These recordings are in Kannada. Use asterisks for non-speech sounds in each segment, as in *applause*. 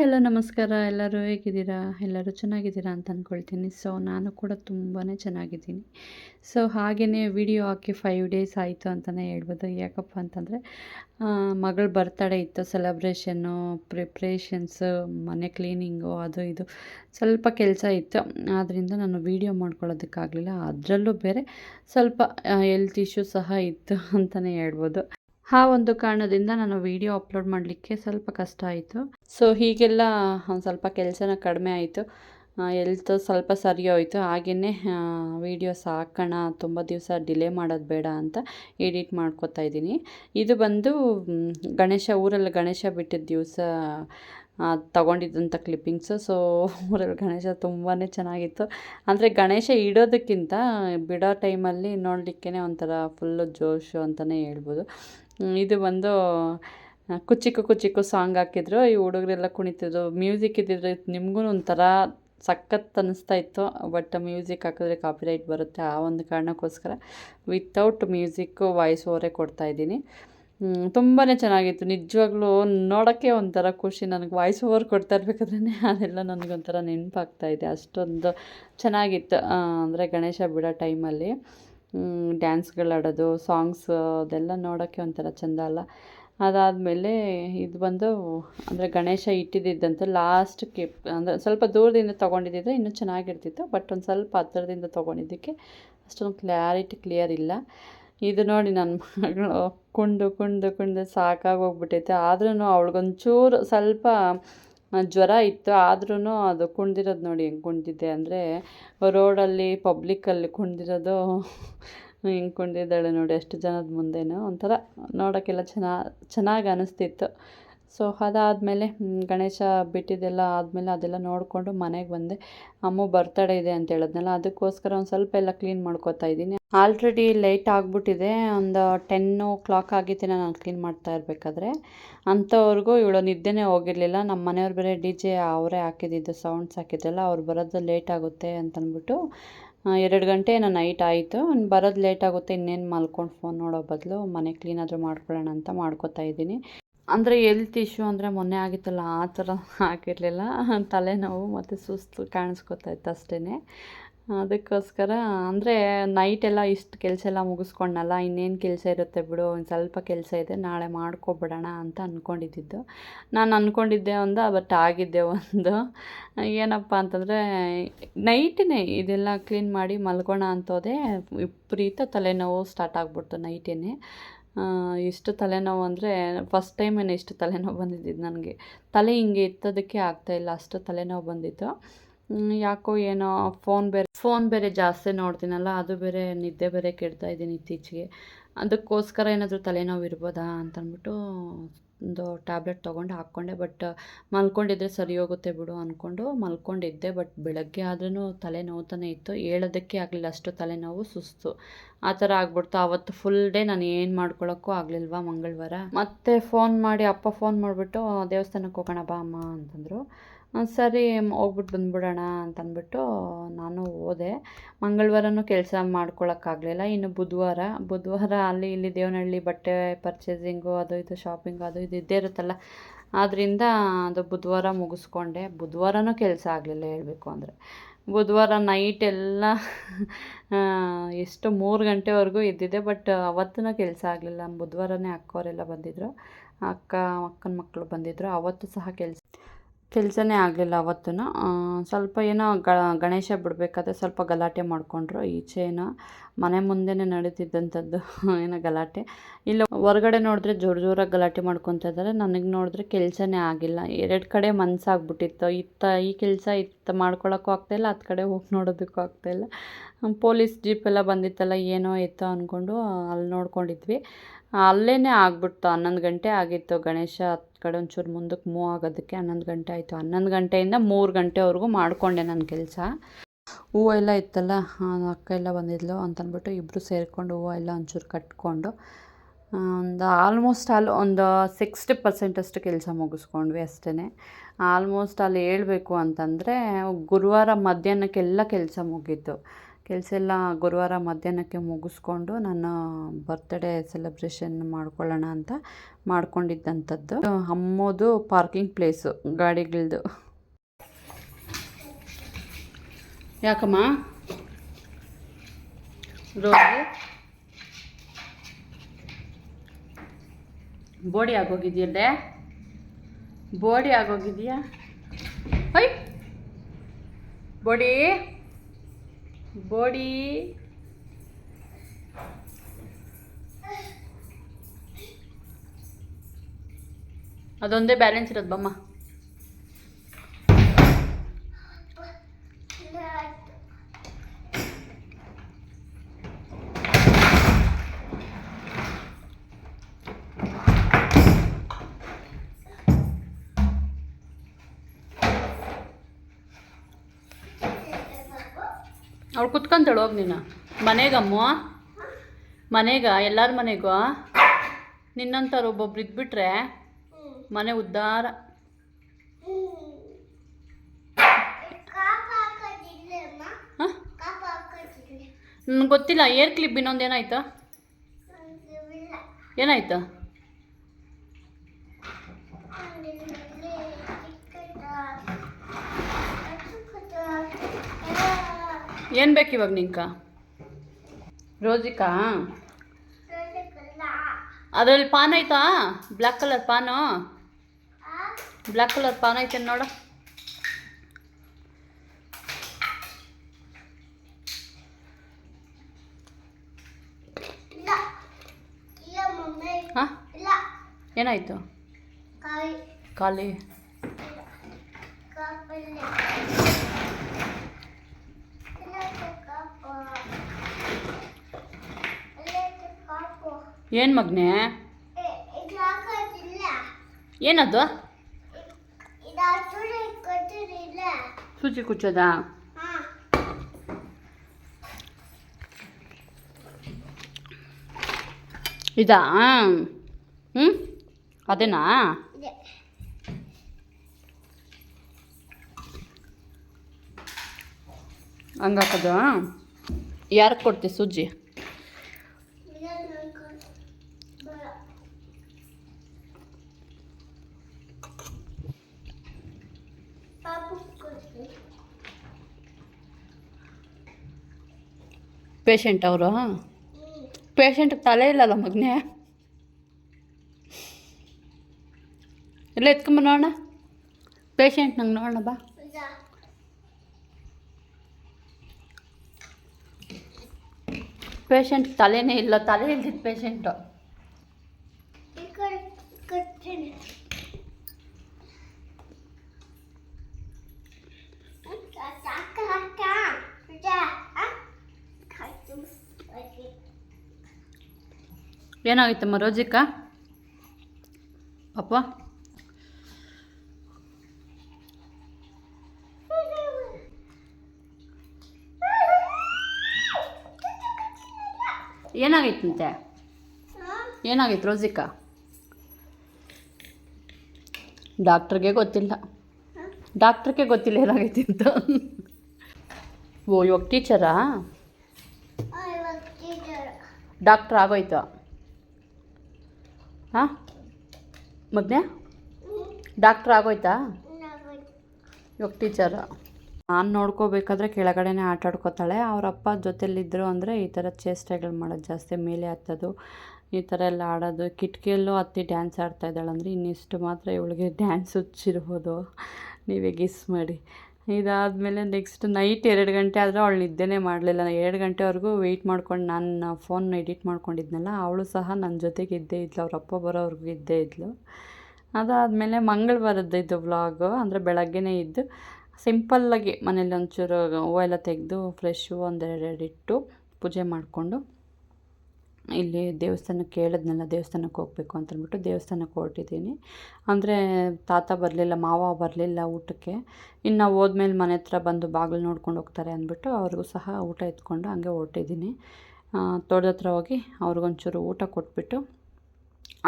ಹಲೋ, ನಮಸ್ಕಾರ. ಎಲ್ಲರೂ ಹೇಗಿದ್ದೀರಾ? ಎಲ್ಲರೂ ಚೆನ್ನಾಗಿದ್ದೀರಾ ಅಂತ ಅಂದ್ಕೊಳ್ತೀನಿ ಸೊ ನಾನು ಕೂಡ ತುಂಬಾ ಚೆನ್ನಾಗಿದ್ದೀನಿ. ಸೊ ಹಾಗೆಯೇ ವಿಡಿಯೋ ಹಾಕಿ ಫೈವ್ ಡೇಸ್ ಆಯಿತು ಅಂತಲೇ ಹೇಳ್ಬೋದು. ಯಾಕಪ್ಪ ಅಂತಂದರೆ ಮಗಳ ಬರ್ತಡೇ ಇತ್ತು. ಸೆಲೆಬ್ರೇಷನ್ನು ಪ್ರಿಪ್ರೇಷನ್ಸು ಮನೆ ಕ್ಲೀನಿಂಗು ಅದು ಇದು. ಸ್ವಲ್ಪ ಕೆಲಸ ಇತ್ತು. ಆದ್ದರಿಂದ ನಾನು ವೀಡಿಯೋ ಮಾಡ್ಕೊಳ್ಳೋದಕ್ಕಾಗಲಿಲ್ಲ. ಅದರಲ್ಲೂ ಬೇರೆ ಸ್ವಲ್ಪ ಹೆಲ್ತ್ ಇಶ್ಯೂ ಸಹ ಇತ್ತು ಅಂತಲೇ ಹೇಳ್ಬೋದು. ಆ ಒಂದು ಕಾರಣದಿಂದ ನಾನು ವಿಡಿಯೋ ಅಪ್ಲೋಡ್ ಮಾಡಲಿಕ್ಕೆ ಸ್ವಲ್ಪ ಕಷ್ಟ ಆಯಿತು. ಸೊ ಹೀಗೆಲ್ಲ ಒಂದು ಸ್ವಲ್ಪ ಕೆಲಸನ ಕಡಿಮೆ ಆಯಿತು. ಎಲ್ತ್ ಸ್ವಲ್ಪ ಸರಿ ಹೋಯಿತು. ಹಾಗೆಯೇ ವೀಡಿಯೋಸ್ ಹಾಕೋಣ ತುಂಬ ದಿವಸ ಡಿಲೇ ಮಾಡೋದು ಬೇಡ ಅಂತ ಎಡಿಟ್ ಮಾಡ್ಕೋತಾ ಇದ್ದೀನಿ. ಇದು ಬಂದು ಗಣೇಶ, ಊರಲ್ಲಿ ಗಣೇಶ ಬಿಟ್ಟಿದ್ದ ದಿವಸ ತಗೊಂಡಿದ್ದಂಥ ಕ್ಲಿಪ್ಪಿಂಗ್ಸು ಸೊ ಊರಲ್ಲಿ ಗಣೇಶ ತುಂಬಾ ಚೆನ್ನಾಗಿತ್ತು. ಅಂದರೆ ಗಣೇಶ ಇಡೋದಕ್ಕಿಂತ ಬಿಡೋ ಟೈಮಲ್ಲಿ ನೋಡಲಿಕ್ಕೇ ಒಂಥರ ಫುಲ್ಲು ಜೋಶು ಅಂತಲೇ ಹೇಳ್ಬೋದು. ಇದು ಬಂದು ಕುಚಿಕ್ಕು ಕುಚಿಕ್ಕು ಸಾಂಗ್ ಹಾಕಿದ್ರು. ಈ ಹುಡುಗರೆಲ್ಲ ಕುಣಿತಿದ್ರು. ಮ್ಯೂಸಿಕ್ ಇದ್ದಿದ್ರೆ ನಿಮಗೂ ಒಂಥರ ಸಖತ್ ಅನ್ನಿಸ್ತಾ ಇತ್ತು. ಬಟ್ ಮ್ಯೂಸಿಕ್ ಹಾಕಿದ್ರೆ ಕಾಪಿರೈಟ್ ಬರುತ್ತೆ ಆ ಒಂದು ಕಾರಣಕ್ಕೋಸ್ಕರ. ವಿತೌಟ್ ಮ್ಯೂಸಿಕ್ಕು ವಾಯ್ಸ್ ಓವರೇ ಕೊಡ್ತಾಯಿದ್ದೀನಿ ತುಂಬಾ ಚೆನ್ನಾಗಿತ್ತು. ನಿಜವಾಗ್ಲೂ ನೋಡೋಕ್ಕೆ ಒಂಥರ ಖುಷಿ. ನನಗೆ ವಾಯ್ಸ್ ಓವರ್ ಕೊಡ್ತಾ ಇರ್ಬೇಕಾದ್ರೆ ಅದೆಲ್ಲ ನನಗೊಂಥರ ನೆನಪಾಗ್ತಾಯಿದೆ ಅಷ್ಟೊಂದು ಚೆನ್ನಾಗಿತ್ತು. ಅಂದರೆ ಗಣೇಶ ಬಿಡೋ ಟೈಮಲ್ಲಿ ಡ್ಯಾನ್ಸ್ಗಳು ಆಡೋದು ಸಾಂಗ್ಸ್ ಅದೆಲ್ಲ ನೋಡೋಕ್ಕೆ ಒಂಥರ ಚೆಂದ ಅಲ್ಲ. ಅದಾದಮೇಲೆ ಇದು ಬಂದು ಅಂದರೆ ಗಣೇಶ ಇಟ್ಟಿದ್ದಂತೆ ಲಾಸ್ಟ್ಗೆ ಅಂದರೆ ಸ್ವಲ್ಪ ದೂರದಿಂದ ತೊಗೊಂಡಿದ್ದಿದ್ರೆ ಇನ್ನೂ ಚೆನ್ನಾಗಿರ್ತಿತ್ತು ಬಟ್ ಒಂದು ಸ್ವಲ್ಪ ಹತ್ತಿರದಿಂದ ತೊಗೊಂಡಿದ್ದಕ್ಕೆ ಅಷ್ಟೊಂದು ಕ್ಲ್ಯಾರಿಟಿ ಕ್ಲಿಯರ್ ಇಲ್ಲ. ಇದು ನೋಡಿ ನನ್ನ ಮಗಳು ಕುಂಡು ಕುಂಡು ಕುಂಡು ಸಾಕಾಗಿ ಹೋಗ್ಬಿಟ್ಟೈತೆ. ಆದ್ರೂ ಅವಳಿಗೊಂಚೂರು ಸ್ವಲ್ಪ ಜ್ವರ ಇತ್ತು. ಆದ್ರೂ ಅದು ಕುಣ್ದಿರೋದು ನೋಡಿ ಹೆಂಗೆ ಕುಣ್ದಿದ್ದೆ ಅಂದರೆ, ರೋಡಲ್ಲಿ ಪಬ್ಲಿಕ್ಕಲ್ಲಿ ಕುಣ್ದಿರೋದು ಹೆಂಗೆ ಕುಣ್ದಿದ್ದಾಳೆ ನೋಡಿ ಅಷ್ಟು ಜನದ ಮುಂದೆನೂ ಒಂಥರ ನೋಡೋಕ್ಕೆಲ್ಲ ಚೆನ್ನ, ಚೆನ್ನಾಗಿ ಅನ್ನಿಸ್ತಿತ್ತು ಸೊ ಅದಾದಮೇಲೆ ಗಣೇಶ ಬಿಟ್ಟಿದ್ದೆಲ್ಲ ಆದಮೇಲೆ ಅದೆಲ್ಲ ನೋಡಿಕೊಂಡು ಮನೆಗೆ ಬಂದೆ. ಅಮ್ಮ ಬರ್ತಡೇ ಇದೆ ಅಂತ ಹೇಳಿದ್ನಲ್ಲ, ಅದಕ್ಕೋಸ್ಕರ ಒಂದು ಸ್ವಲ್ಪ ಎಲ್ಲ ಕ್ಲೀನ್ ಮಾಡ್ಕೋತಾ ಇದ್ದೀನಿ. ಆಲ್ರೆಡಿ ಲೇಟ್ ಆಗಿಬಿಟ್ಟಿದೆ. ಒಂದು ಟೆನ್ ಓ ಕ್ಲಾಕ್ ಆಗಿತ್ತು ನಾನು ಕ್ಲೀನ್ ಮಾಡ್ತಾ ಇರಬೇಕಾದ್ರೆ. ಅಂಥವ್ರಿಗೂ ಇವಳು ನಿದ್ದೆನೇ ಹೋಗಿರಲಿಲ್ಲ. ನಮ್ಮ ಮನೆಯವ್ರು ಬೇರೆ ಡಿ ಜೆ ಅವರೇ ಹಾಕಿದ್ದಿದ್ದು ಸೌಂಡ್ಸ್ ಹಾಕಿದ್ರಲ್ಲ, ಅವ್ರು ಬರೋದು ಲೇಟ್ ಆಗುತ್ತೆ ಅಂತಂದ್ಬಿಟ್ಟು ಎರಡು ಗಂಟೆ ನಾನು ನೈಟ್ ಆಯಿತು. ಬರೋದು ಲೇಟ್ ಆಗುತ್ತೆ, ಇನ್ನೇನು ಮಲ್ಕೊಂಡು ಫೋನ್ ನೋಡೋ ಬದಲು ಮನೆ ಕ್ಲೀನಾದರೂ ಮಾಡ್ಕೊಳ್ಳೋಣ ಅಂತ ಮಾಡ್ಕೋತಾ ಇದ್ದೀನಿ. ಅಂದರೆ ಎಲ್ತ್ ಇಶ್ಯೂ ಅಂದರೆ ಮೊನ್ನೆ ಆಗಿತ್ತಲ್ಲ, ಆ ಥರ ಆಗಿರಲಿಲ್ಲ. ತಲೆನೋವು ಮತ್ತು ಸುಸ್ತು ಕಾಣಿಸ್ಕೊತಾ ಇತ್ತು ಅಷ್ಟೇ ಅದಕ್ಕೋಸ್ಕರ ಅಂದರೆ ನೈಟೆಲ್ಲ ಇಷ್ಟು ಕೆಲಸ ಎಲ್ಲ ಮುಗಿಸ್ಕೊಂಡಲ್ಲ ಇನ್ನೇನು ಕೆಲಸ ಇರುತ್ತೆ ಬಿಡು, ಒಂದು ಸ್ವಲ್ಪ ಕೆಲಸ ಇದೆ, ನಾಳೆ ಮಾಡ್ಕೊಬಿಡೋಣ ಅಂತ ಅಂದ್ಕೊಂಡಿದ್ದಿದ್ದು ನಾನು ಅಂದ್ಕೊಂಡಿದ್ದೆ ಒಂದು ಬಟ್ ಆಗಿದ್ದೆ ಒಂದು. ಏನಪ್ಪ ಅಂತಂದರೆ ನೈಟಿನೇ ಇದೆಲ್ಲ ಕ್ಲೀನ್ ಮಾಡಿ ಮಲ್ಗೋಣ ಅಂತೋದೆ, ವಿಪರೀತ ತಲೆನೋವು ಸ್ಟಾರ್ಟ್ ಆಗ್ಬಿಡ್ತು ನೈಟೇ ಎಷ್ಟು ತಲೆನೋವು ಅಂದರೆ ಫಸ್ಟ್ ಟೈಮ್ ಏನೋ ಇಷ್ಟು ತಲೆನೋವು ಬಂದಿದ್ದು ನನಗೆ. ತಲೆ ಹಿಂಗೆ ಎತ್ತೋದಕ್ಕೆ ಆಗ್ತಾಯಿಲ್ಲ ಅಷ್ಟು ತಲೆನೋವು ಬಂದಿತ್ತು. ಯಾಕೋ ಏನೋ ಫೋನ್ ಬೇರೆ ಫೋನ್ ಬೇರೆ ಜಾಸ್ತಿ ನೋಡ್ತೀನಲ್ಲ, ಅದು ಬೇರೆ ನಿದ್ದೆ ಬೇರೆ ಕೆಡ್ತಾ ಇದ್ದೀನಿ ಇತ್ತೀಚೆಗೆ. ಅದಕ್ಕೋಸ್ಕರ ಏನಾದರೂ ತಲೆನೋವು ಇರ್ಬೋದಾ ಅಂತಂದ್ಬಿಟ್ಟು ಒಂದು ಟ್ಯಾಬ್ಲೆಟ್ ತೊಗೊಂಡು ಹಾಕ್ಕೊಂಡೆ ಬಟ್ ಮಲ್ಕೊಂಡಿದ್ರೆ ಸರಿ ಹೋಗುತ್ತೆ ಬಿಡು ಅಂದ್ಕೊಂಡು ಮಲ್ಕೊಂಡಿದ್ದೆ ಬಟ್ ಬೆಳಗ್ಗೆ ಆದ್ರೂ ತಲೆ ನೋವ್ತಾನೆ ಇತ್ತು. ಹೇಳೋದಕ್ಕೆ ಆಗಲಿಲ್ಲ, ಅಷ್ಟು ತಲೆನೋವು, ಸುಸ್ತು. ಆ ಥರ ಆಗ್ಬಿಡ್ತು. ಆವತ್ತು ಫುಲ್ ಡೇ ನಾನು ಏನು ಮಾಡ್ಕೊಳ್ಳೋಕ್ಕೂ ಆಗಲಿಲ್ವಾ ಮಂಗಳವಾರ. ಮತ್ತೆ ಫೋನ್ ಮಾಡಿ ಅಪ್ಪ ಫೋನ್ ಮಾಡಿಬಿಟ್ಟು ದೇವಸ್ಥಾನಕ್ಕೆ ಹೋಗೋಣ ಬಾ ಅಮ್ಮ, ಅಂತಂದರು. ಸರಿ ಹೋಗ್ಬಿಟ್ಟು ಬಂದ್ಬಿಡೋಣ ಅಂತಂದ್ಬಿಟ್ಟು ನಾನು ಹೋದೆ. ಮಂಗಳವಾರನೂ ಕೆಲಸ ಮಾಡ್ಕೊಳಕ್ಕಾಗಲಿಲ್ಲ. ಇನ್ನು ಬುಧವಾರ ಬುಧವಾರ ಅಲ್ಲಿ ಇಲ್ಲಿ ದೇವನಹಳ್ಳಿ ಬಟ್ಟೆ ಪರ್ಚೇಸಿಂಗು ಅದು ಇದು ಶಾಪಿಂಗ್ ಅದು ಇದು ಇದ್ದೇ ಇರುತ್ತಲ್ಲ. ಆದ್ದರಿಂದ ಅದು ಬುಧವಾರ ಮುಗಿಸ್ಕೊಂಡೆ. ಬುಧವಾರನೂ ಕೆಲಸ ಆಗಲಿಲ್ಲ ಹೇಳಬೇಕು ಅಂದರೆ. ಬುಧವಾರ ನೈಟ್ ಎಲ್ಲ ಎಷ್ಟು ಮೂರು ಗಂಟೆವರೆಗೂ ಇದ್ದಿದ್ದೆ ಬಟ್ ಅವತ್ತೂ ಕೆಲಸ ಆಗಲಿಲ್ಲ. ಬುಧವಾರನೇ ಅಕ್ಕವರೆಲ್ಲ ಬಂದಿದ್ದರು ಅಕ್ಕ, ಅಕ್ಕನ ಮಕ್ಕಳು ಬಂದಿದ್ದರು ಅವತ್ತು ಸಹ ಕೆಲಸ ಕೆಲಸನೇ ಆಗಲಿಲ್ಲ ಅವತ್ತು ಸ್ವಲ್ಪ ಏನೋ ಗಣೇಶ ಬಿಡಬೇಕಾದ್ರೆ ಸ್ವಲ್ಪ ಗಲಾಟೆ ಮಾಡಿಕೊಂಡ್ರು ಈಚೆ ಏನೋ ಮನೆ ಮುಂದೆನೇ ನಡೀತಿದ್ದಂಥದ್ದು *laughs* ಏನೋ ಗಲಾಟೆ. ಇಲ್ಲ ಹೊರಗಡೆ ನೋಡಿದ್ರೆ ಜೋರು ಜೋರಾಗಿ ಗಲಾಟೆ ಮಾಡ್ಕೊತಾ ಇದ್ದಾರೆ. ನನಗೆ ನೋಡಿದ್ರೆ ಕೆಲಸನೇ ಆಗಿಲ್ಲ. ಎರಡು ಕಡೆ ಮನಸ್ಸಾಗ್ಬಿಟ್ಟಿತ್ತು ಇತ್ತ, ಈ ಕೆಲಸ ಇತ್ತ ಮಾಡ್ಕೊಳಕ್ಕೂ ಆಗ್ತಾಯಿಲ್ಲ ಹತ್ತು ಕಡೆ ಹೋಗಿ ನೋಡೋದಕ್ಕೂ ಆಗ್ತಾಯಿಲ್ಲ ಪೊಲೀಸ್ ಜೀಪ್ ಎಲ್ಲ ಬಂದಿತ್ತಲ್ಲ, ಏನೋ ಎತ್ತೋ ಅಂದ್ಕೊಂಡು ಅಲ್ಲಿ ನೋಡ್ಕೊಂಡಿದ್ವಿ. ಅಲ್ಲೇ ಆಗ್ಬಿಡ್ತು. ಹನ್ನೊಂದು ಗಂಟೆ ಆಗಿತ್ತು ಗಣೇಶ ಕಡೆ ಒಂಚೂರು ಮುಂದಕ್ಕೆ ಮೂವ್ ಆಗೋದಕ್ಕೆ ಹನ್ನೊಂದು ಗಂಟೆ ಆಯಿತು. ಹನ್ನೊಂದು ಗಂಟೆಯಿಂದ ಮೂರು ಗಂಟೆವರೆಗೂ ಮಾಡಿಕೊಂಡೆ ನನ್ನ ಕೆಲಸ. ಹೂವು ಎಲ್ಲ ಇತ್ತಲ್ಲ ಅಕ್ಕ ಎಲ್ಲ ಬಂದಿದ್ಲು ಅಂತಂದ್ಬಿಟ್ಟು ಇಬ್ಬರು ಸೇರಿಕೊಂಡು ಹೂವು ಎಲ್ಲ ಒಂಚೂರು ಕಟ್ಕೊಂಡು ಒಂದು ಆಲ್ಮೋಸ್ಟ್ ಆಲ್ ಒಂದು ಸಿಕ್ಸ್ಟಿ ಪರ್ಸೆಂಟಷ್ಟು ಕೆಲಸ ಮುಗಿಸ್ಕೊಂಡ್ವಿ ಅಷ್ಟೇ ಆಲ್ಮೋಸ್ಟ್ ಅಲ್ಲಿ ಹೇಳ್ಬೇಕು ಅಂತಂದರೆ ಗುರುವಾರ ಮಧ್ಯಾಹ್ನಕ್ಕೆಲ್ಲ ಕೆಲಸ ಮುಗೀತು. ಕೆಲಸ ಎಲ್ಲ ಗುರುವಾರ ಮಧ್ಯಾಹ್ನಕ್ಕೆ ಮುಗಿಸ್ಕೊಂಡು ನನ್ನ ಬರ್ತ್ಡೇ ಸೆಲೆಬ್ರೇಷನ್ ಮಾಡ್ಕೊಳ್ಳೋಣ ಅಂತ ಮಾಡ್ಕೊಂಡಿದ್ದಂಥದ್ದು. ಅಮ್ಮೋದು ಪಾರ್ಕಿಂಗ್ ಪ್ಲೇಸು ಗಾಡಿಗಳದು. ಯಾಕಮ್ಮ? ರೋಗಿ ಬೋಡಿ ಆಗೋಗಿದೆಯಲ್ಲೇ? ಬೋಡಿ ಆಗೋಗಿದೆಯಾ? ಐ! ಬೋಡಿ? ಬೋಡಿ ಅದೊಂದೇ ಬ್ಯಾಲೆನ್ಸ್ ಇರೋದು ಬಮ್ಮ. ಅವಳು ಕುತ್ಕೊಂತಾಳು ಹೋಗಿ ನೀನು. ಮನೆಗಮ್ಮ ಮನೆಗ ಎಲ್ಲರ ಮನೆಗೂ ನಿನ್ನಂಥವ್ರು ಒಬ್ಬೊಬ್ರು ಇದ್ಬಿಟ್ರೆ ಮನೆ ಉದ್ಧಾರ ನನಗೆ ಗೊತ್ತಿಲ್ಲ ಏರ್ ಕ್ಲಿಪ್ ಇನ್ನೊಂದು ಏನಾಯ್ತು? ಏನಾಯ್ತು? ಏನು ಬೇಕು ಇವಾಗ ನಿಂಕ ರೋಜಿಕಾ? ಅದರಲ್ಲಿ ಪಾನ್ ಆಯ್ತಾ black colour pan? Black colour PAN ಐತೆ ನೋಡು. ಹಾಂ? ಏನಾಯಿತು? ಖಾಲಿ. ಏನು ಮಗ್ನೆ? ಏನದು? ಸೂಚಿ ಕುಚ್ಚದ? ಇದಾ? ಹ್ಞೂ ಅದೇನಾ? ಹಂಗಾಕದು ಯಾರಿಗೆ ಕೊಡ್ತೀವಿ ಸೂಜಿ? ಪೇಷಂಟ್ ಅವರು? ಪೇಷಂಟ್ಗೆ ತಲೆ ಇಲ್ಲಲ್ಲ ಮಗನೇ? ಎಲ್ಲ ಎತ್ಕೊಂಬ ನೋಡೋಣ ಪೇಷಂಟ್ ನಂಗೆ ನೋಡೋಣ ಬಾ. ಪೇಷಂಟ್ ತಲೆನೇ ಇಲ್ಲ, ತಲೆ ಇಲ್ದಿದ್ದು ಪೇಷಂಟು ಏನಾಗಿತ್ತಮ್ಮ ರೋಜಿಕ? ಪಾಪ ಏನಾಗೈತಂತೆ ಏನಾಗಿತ್ತು ರೋಜಿಕ? ಡಾಕ್ಟ್ರಿಗೆ ಗೊತ್ತಿಲ್ಲ. ಡಾಕ್ಟ್ರಿಗೆ ಗೊತ್ತಿಲ್ಲ ಏನಾಗೈತಿ ಅಂತ ಓ ಇವಾಗ ಟೀಚರಾ. ಡಾಕ್ಟ್ರ್ ಆಗೋಯ್ತು? ಹಾಂ? ಮಗ್ನೆ? ಡಾಕ್ಟ್ರ್ ಆಗೋಯ್ತಾ? ಇವಾಗ ಟೀಚರ್. ನಾನು ನೋಡ್ಕೋಬೇಕಾದ್ರೆ ಕೆಳಗಡೆನೇ ಆಟ ಆಡ್ಕೋತಾಳೆ. ಅವರಪ್ಪ ಜೊತೆಲಿದ್ದರು ಅಂದರೆ ಈ ಥರ ಚೇಷ್ಟೆಗಳು ಮಾಡೋದು ಜಾಸ್ತಿ, ಮೇಲೆ ಹತ್ತೋದು, ಈ ಥರ ಎಲ್ಲ ಆಡೋದು. ಕಿಟಕಿಯಲ್ಲೂ ಹತ್ತಿ ಡ್ಯಾನ್ಸ್ ಆಡ್ತಾ ಇದ್ದಾಳೆ ಅಂದರೆ ಇನ್ನಿಷ್ಟು ಮಾತ್ರ ಇವಳಿಗೆ ಡ್ಯಾನ್ಸ್ ಹುಚ್ಚಿರ್ಬೋದು. ನೀವೇ ಗಿಸ್ ಮಾಡಿ. ಇದಾದಮೇಲೆ ನೆಕ್ಸ್ಟ್ ನೈಟ್ ಎರಡು ಗಂಟೆ ಆದರೆ ಅವಳು ನಿದ್ದೆನೇ ಮಾಡಲಿಲ್ಲ. ಎರಡು ಗಂಟೆವರೆಗೂ ವೆಯ್ಟ್ ಮಾಡ್ಕೊಂಡು ನಾನು ಫೋನ್ ಎಡಿಟ್ ಮಾಡ್ಕೊಂಡಿದ್ನಲ್ಲ, ಅವಳು ಸಹ ನನ್ನ ಜೊತೆಗೆ ಇದ್ದೇ ಇದ್ಲು. ಅವ್ರ ಅಪ್ಪ ಬರೋವರೆಗೂ ಇದ್ದೇ ಇದ್ಲು. ಅದಾದಮೇಲೆ ಮಂಗಳವಾರದ್ದು ಇದು ವ್ಲಾಗು ಅಂದರೆ ಬೆಳಗ್ಗೆನೇ ಇದ್ದು ಸಿಂಪಲ್ಲಾಗಿ ಮನೇಲಿ ಒಂಚೂರು ಹೂವು ಎಲ್ಲ ತೆಗೆದು ಹೂವು ಒಂದೆರಡು ಇಟ್ಟು ಪೂಜೆ ಮಾಡಿಕೊಂಡು ಇಲ್ಲಿ ದೇವಸ್ಥಾನಕ್ಕೆ ಕೇಳಿದ್ನಲ್ಲ, ದೇವಸ್ಥಾನಕ್ಕೆ ಹೋಗಬೇಕು ಅಂತಂದ್ಬಿಟ್ಟು ದೇವಸ್ಥಾನಕ್ಕೆ ಹೊರಟಿದ್ದೀನಿ. ಅಂದರೆ ತಾತ ಬರಲಿಲ್ಲ, ಮಾವ ಬರಲಿಲ್ಲ ಊಟಕ್ಕೆ. ಇನ್ನು ಹೋದ್ಮೇಲೆ ಮನೆ ಹತ್ರ ಬಂದು ಬಾಗಿಲು ನೋಡ್ಕೊಂಡು ಹೋಗ್ತಾರೆ ಅಂದ್ಬಿಟ್ಟು ಅವ್ರಿಗೂ ಸಹ ಊಟ ಎತ್ಕೊಂಡು ಹಂಗೆ ಹೊರಟಿದ್ದೀನಿ. ತೋಟದ ಹತ್ರ ಹೋಗಿ ಅವ್ರಿಗೊಂಚೂರು ಊಟ ಕೊಟ್ಬಿಟ್ಟು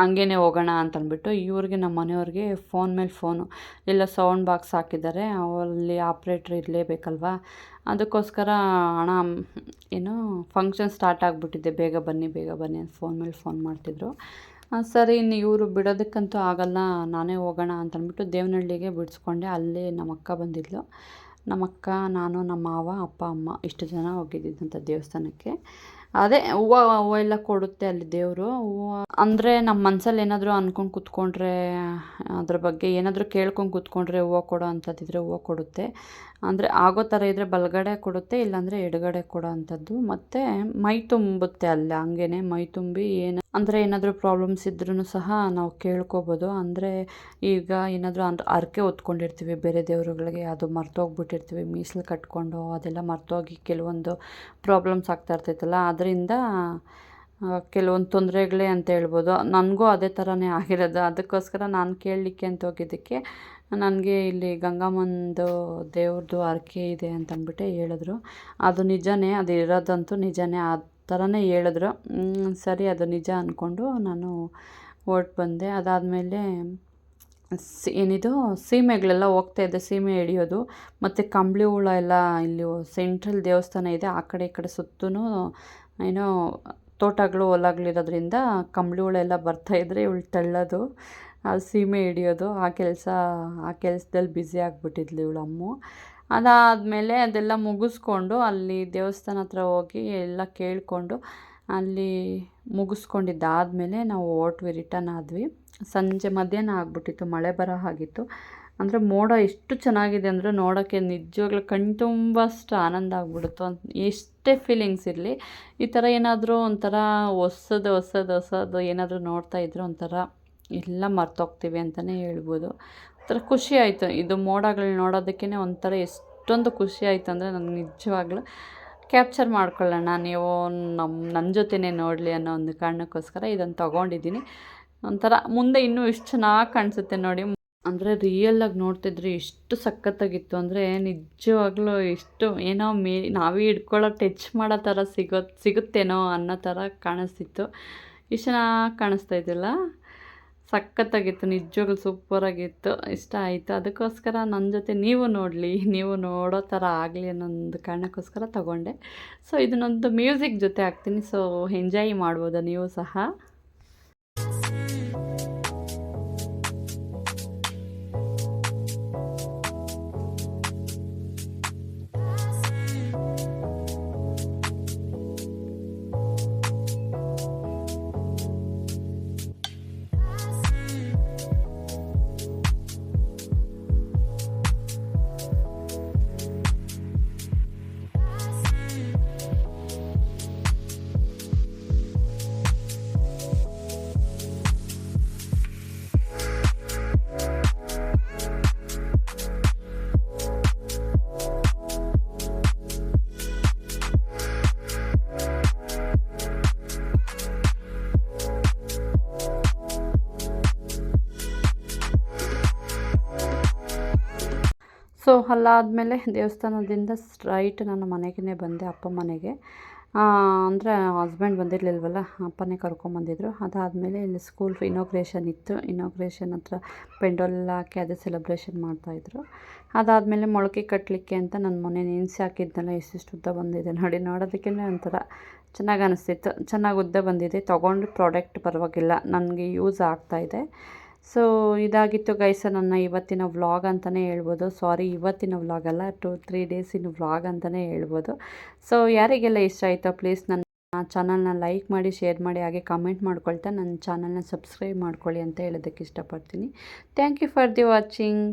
ಹಂಗೇನೆ ಹೋಗೋಣ ಅಂತಂದ್ಬಿಟ್ಟು ಇವ್ರಿಗೆ ನಮ್ಮ ಮನೆಯವ್ರಿಗೆ ಫೋನ್ ಮೇಲೆ ಫೋನು ಇಲ್ಲ ಸೌಂಡ್ ಬಾಕ್ಸ್ ಹಾಕಿದ್ದಾರೆ. ಅಲ್ಲಿ ಆಪ್ರೇಟ್ರ್ ಇರಲೇಬೇಕಲ್ವಾ? ಅದಕ್ಕೋಸ್ಕರ ಹಣ, ಏನು ಫಂಕ್ಷನ್ ಸ್ಟಾರ್ಟ್ ಆಗಿಬಿಟ್ಟಿದೆ. ಬೇಗ ಬನ್ನಿ ಬೇಗ ಬನ್ನಿ ಅಂತ ಫೋನ್ ಮೇಲೆ ಫೋನ್ ಮಾಡ್ತಿದ್ರು. ಸರಿ, ಇನ್ನು ಇವರು ಬಿಡೋದಕ್ಕಂತೂ ಆಗಲ್ಲ, ನಾನೇ ಹೋಗೋಣ ಅಂತಂದ್ಬಿಟ್ಟು ದೇವನಹಳ್ಳಿಗೆ ಬಿಡಿಸ್ಕೊಂಡೆ. ಅಲ್ಲೇ ನಮ್ಮ ಅಕ್ಕ ಬಂದಿದ್ಲು. ನಮ್ಮ ಅಕ್ಕ, ನಾನು, ನಮ್ಮ ಮಾವ, ಅಪ್ಪ, ಅಮ್ಮ ಇಷ್ಟು ಜನ ಹೋಗಿದ್ದಿದ್ದಂಥ ದೇವಸ್ಥಾನಕ್ಕೆ. ಅದೇ ಹೂವು ಹೂವು ಎಲ್ಲ ಕೊಡುತ್ತೆ ಅಲ್ಲಿ ದೇವರು. ಹೂವು ಅಂದರೆ ನಮ್ಮ ಮನ್ಸಲ್ಲಿ ಏನಾದರೂ ಅಂದ್ಕೊಂಡು ಕೂತ್ಕೊಂಡ್ರೆ, ಅದ್ರ ಬಗ್ಗೆ ಏನಾದರೂ ಕೇಳ್ಕೊಂಡು ಕೂತ್ಕೊಂಡ್ರೆ ಹೂವು ಕೊಡೋ ಅಂಥದ್ದಿದ್ರೆ ಹೂವು ಕೊಡುತ್ತೆ. ಅಂದರೆ ಆಗೋ ಥರ ಇದ್ದರೆ ಬಲಗಡೆ ಕೊಡುತ್ತೆ, ಇಲ್ಲಾಂದರೆ ಎಡಗಡೆ ಕೊಡೋ ಅಂಥದ್ದು. ಮತ್ತು ಮೈ ತುಂಬುತ್ತೆ ಅಲ್ಲಿ ಹಂಗೇ ಮೈ ತುಂಬಿ ಏನು ಅಂದರೆ ಏನಾದರೂ ಪ್ರಾಬ್ಲಮ್ಸ್ ಇದ್ರೂ ಸಹ ನಾವು ಕೇಳ್ಕೊಬೋದು. ಅಂದರೆ ಈಗ ಏನಾದರೂ ಅಂದ್ರೆ ಹರಕೆ ಹೊತ್ಕೊಂಡಿರ್ತೀವಿ ಬೇರೆ ದೇವರುಗಳಿಗೆ, ಅದು ಮರ್ತೋಗ್ಬಿಟ್ಟಿರ್ತೀವಿ, ಮೀಸಲು ಕಟ್ಕೊಂಡು ಅದೆಲ್ಲ ಮರ್ತೋಗಿ ಕೆಲವೊಂದು ಪ್ರಾಬ್ಲಮ್ಸ್ ಆಗ್ತಾ ಇರ್ತೈತಲ್ಲ, ಅದರಿಂದ ಕೆಲವೊಂದು ತೊಂದರೆಗಳೇ ಅಂತ ಹೇಳ್ಬೋದು. ನನಗೂ ಅದೇ ಥರನೇ ಆಗಿರೋದು. ಅದಕ್ಕೋಸ್ಕರ ನಾನು ಕೇಳಲಿಕ್ಕೆ ಅಂತ ಹೋಗಿದ್ದಕ್ಕೆ ನನಗೆ ಇಲ್ಲಿ ಗಂಗಮ್ಮಂದು ದೇವ್ರದ್ದು ಹರಕೆ ಇದೆ ಅಂತಂದ್ಬಿಟ್ಟು ಹೇಳಿದ್ರು. ಅದು ನಿಜನೇ, ಅದು ಇರೋದಂತೂ ನಿಜನೇ. ಆ ಥರನೇ ಹೇಳಿದ್ರು. ಸರಿ, ಅದು ನಿಜ ಅಂದ್ಕೊಂಡು ನಾನು ಹೊರ್ಟು ಬಂದೆ. ಅದಾದಮೇಲೆ ಏನಿದು, ಸೀಮೆಗಳೆಲ್ಲ ಹೋಗ್ತಾಯಿದ್ದೆ ಸೀಮೆ ಹಿಡಿಯೋದು. ಮತ್ತು ಕಂಬಳಿ ಹುಳ ಎಲ್ಲ ಇಲ್ಲಿ ಸೆಂಟ್ರಲ್ ದೇವಸ್ಥಾನ ಇದೆ, ಆ ಕಡೆ ಈ ಕಡೆ ಸುತ್ತೂ ಏನೋ ತೋಟಗಳು, ಹೊಲಗಳಿರೋದ್ರಿಂದ ಕಂಬಳಿ ಹುಳ ಎಲ್ಲ ಬರ್ತಾಯಿದ್ರೆ ಇವಳು ತಳ್ಳೋದು. ಸೀಮೆ ಹಿಡಿಯೋದು, ಆ ಕೆಲಸ, ಆ ಕೆಲಸದಲ್ಲಿ ಬ್ಯುಸಿ ಆಗಿಬಿಟ್ಟಿದ್ಲು ಇವಳು ಅಮ್ಮು. ಅದಾದಮೇಲೆ ಅದೆಲ್ಲ ಮುಗಿಸ್ಕೊಂಡು ಅಲ್ಲಿ ದೇವಸ್ಥಾನ ಹತ್ರ ಹೋಗಿ ಎಲ್ಲ ಕೇಳಿಕೊಂಡು ಅಲ್ಲಿ ಮುಗಿಸ್ಕೊಂಡಿದ್ದಾದಮೇಲೆ ನಾವು ಓಟ್ವಿ ರಿಟರ್ನ್ ಆದ್ವಿ. ಸಂಜೆ ಮಧ್ಯಾಹ್ನ ಆಗಿಬಿಟ್ಟಿತ್ತು, ಮಳೆ ಬರೋ ಹಾಗಿತ್ತು. ಅಂದರೆ ಮೋಡ ಎಷ್ಟು ಚೆನ್ನಾಗಿದೆ ಅಂದರೆ ನೋಡೋಕ್ಕೆ ನಿಜವಾಗ್ಲೂ ಕಣ್ಣು ತುಂಬಷ್ಟು ಆನಂದ ಆಗ್ಬಿಡುತ್ತು ಎಷ್ಟೇ ಫೀಲಿಂಗ್ಸ್ ಇರಲಿ, ಈ ಥರ ಏನಾದರೂ ಒಂಥರ ಹೊಸದು ಹೊಸದು ಹೊಸದು ಏನಾದರೂ ನೋಡ್ತಾ ಇದ್ರೆ ಒಂಥರ ಎಲ್ಲ ಮರ್ತೋಗ್ತೀವಿ ಅಂತಲೇ ಹೇಳ್ಬೋದು. ಒಂಥರ ಖುಷಿ ಆಯಿತು. ಇದು ಮೋಡಗಳು ನೋಡೋದಕ್ಕೇ ಒಂಥರ ಎಷ್ಟೊಂದು ಖುಷಿ ಆಯಿತು ಅಂದರೆ ನನಗೆ ನಿಜವಾಗ್ಲೂ ಕ್ಯಾಪ್ಚರ್ ಮಾಡ್ಕೊಳ್ಳೋಣ. ನೀವು ನಮ್ಮ ನನ್ನ ಜೊತೆನೇ ನೋಡಲಿ ಅನ್ನೋ ಒಂದು ಕಾರಣಕ್ಕೋಸ್ಕರ ಇದನ್ನು ತೊಗೊಂಡಿದ್ದೀನಿ. ಒಂಥರ ಮುಂದೆ ಇನ್ನೂ ಇಷ್ಟು ಚೆನ್ನಾಗಿ ಕಾಣಿಸುತ್ತೆ ನೋಡಿ. ಅಂದರೆ ರಿಯಲ್ಲಾಗಿ ನೋಡ್ತಿದ್ರೆ ಎಷ್ಟು ಸಖತ್ತಾಗಿತ್ತು ಅಂದರೆ ನಿಜವಾಗ್ಲೂ ಎಷ್ಟು ಏನೋ ಮೇ, ನಾವೇ ಹಿಡ್ಕೊಳ್ಳೋ ಟಚ್ ಮಾಡೋ ಥರ ಸಿಗೋ, ಸಿಗುತ್ತೇನೋ ಅನ್ನೋ ಥರ ಕಾಣಿಸ್ತಿತ್ತು. ಇಷ್ಟು ಚೆನ್ನಾಗಿ ಕಾಣಿಸ್ತಾ ಇದ್ದಿಲ್ಲ. ಸಖತ್ತಾಗಿತ್ತು, ನಿಜವಾಗ್ಲೂ ಸೂಪರಾಗಿತ್ತು. ಇಷ್ಟ ಆಯಿತು. ಅದಕ್ಕೋಸ್ಕರ ನನ್ನ ಜೊತೆ ನೀವು ನೋಡಲಿ, ನೀವು ನೋಡೋ ಥರ ಆಗಲಿ ಅನ್ನೊಂದು ಕಾರಣಕ್ಕೋಸ್ಕರ ತಗೊಂಡೆ. ಸೊ ಇದನ್ನೊಂದು ಮ್ಯೂಸಿಕ್ ಜೊತೆ ಹಾಕ್ತೀನಿ. ಸೊ ಎಂಜಾಯ್ ಮಾಡ್ಬೋದು ನೀವು ಸಹ? ಸೊ ಅಲ್ಲಾದಮೇಲೆ ದೇವಸ್ಥಾನದಿಂದ ಸ್ಟ್ರೈಟ್ ನಾನು ಮನೆಗೇ ಬಂದೆ ಅಪ್ಪ ಮನೆಗೆ. ಅಂದರೆ ಹಸ್ಬೆಂಡ್ ಬಂದಿರಲಿಲ್ವಲ್ಲ, ಅಪ್ಪನೇ ಕರ್ಕೊಂಬಂದಿದ್ರು ಅದಾದಮೇಲೆ ಇಲ್ಲಿ ಸ್ಕೂಲ್ ಇನೋಗ್ರೇಷನ್ ಇತ್ತು. ಇನೋಗ್ರೇಷನ್ ಹತ್ರ ಪೆಂಡೋಲೆಲ್ಲ ಹಾಕಿ ಅದೇ ಸೆಲೆಬ್ರೇಷನ್ ಮಾಡ್ತಾಯಿದ್ರು ಅದಾದಮೇಲೆ ಮೊಳಕೆ ಕಟ್ಟಲಿಕ್ಕೆ ಅಂತ ನನ್ನ ಮೊನ್ನೆ ನೆನೆಸಿ ಹಾಕಿದ್ದೆಲ್ಲ ಎಷ್ಟಿಷ್ಟು ಉದ್ದ ಬಂದಿದೆ ನೋಡಿ ನೋಡೋದಕ್ಕೇ ಒಂಥರ ಚೆನ್ನಾಗಿ ಅನಿಸ್ತಿತ್ತು. ಚೆನ್ನಾಗಿ ಉದ್ದ ಬಂದಿದೆ. ತೊಗೊಂಡು ಪ್ರಾಡಕ್ಟ್ ಪರವಾಗಿಲ್ಲ. ನನಗೆ ಯೂಸ್ ಆಗ್ತಾಯಿದೆ ಸೊ ಇದಾಗಿತ್ತು ಗೈಸ ನನ್ನ ಇವತ್ತಿನ ವ್ಲಾಗ್ ಅಂತಲೇ ಹೇಳ್ಬೋದು. ಸಾರಿ ಇವತ್ತಿನ ವ್ಲಾಗ್ ಅಲ್ಲ ಟು ತ್ರೀ ಡೇಸಿನ ವ್ಲಾಗ್ ಅಂತಲೇ ಹೇಳ್ಬೋದು. ಸೊ ಯಾರಿಗೆಲ್ಲ ಇಷ್ಟ ಆಯಿತೋ ಪ್ಲೀಸ್ ನನ್ನ ಚಾನಲ್ನ ಲೈಕ್ ಮಾಡಿ ಶೇರ್ ಮಾಡಿ, ಹಾಗೆ ಕಮೆಂಟ್ ಮಾಡ್ಕೊಳ್ತಾ ನನ್ನ ಚಾನಲ್ನ ಸಬ್ಸ್ಕ್ರೈಬ್ ಮಾಡ್ಕೊಳ್ಳಿ ಅಂತ ಹೇಳೋದಕ್ಕೆ ಇಷ್ಟಪಡ್ತೀನಿ. Thank you for the watching